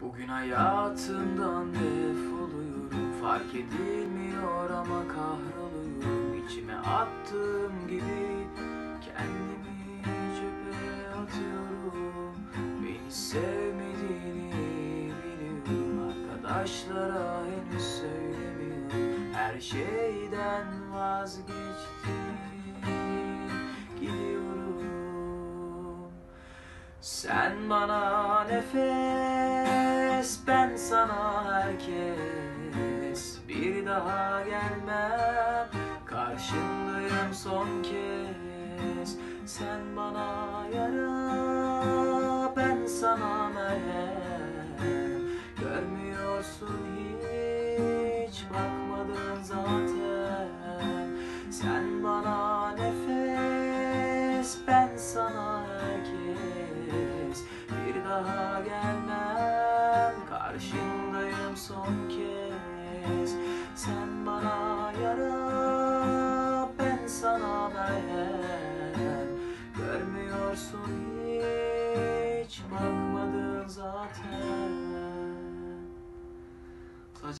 Bugün hayatımdan defoluyorum Fark edilmiyor ama kahroluyorum. İçime attığım gibi Kendimi cebe atıyorum. Beni sevmediğini biliyorum. Arkadaşlara henüz söylemiyorum. Her şeyden vazgeçtim Gidiyorum sen bana nefes, ben sana herkes. Bir daha gelmem, karşındayım son kez. Sen bana yara, ben sana merhem. Görmüyorsun hiç, bakmadın zaten. Sen bana nefes, ben sana herkes. Bir daha gelmem, karşındayım son kez. Sen bana yara, ben sana merhem Görmüyorsun hiç, bakmadın zaten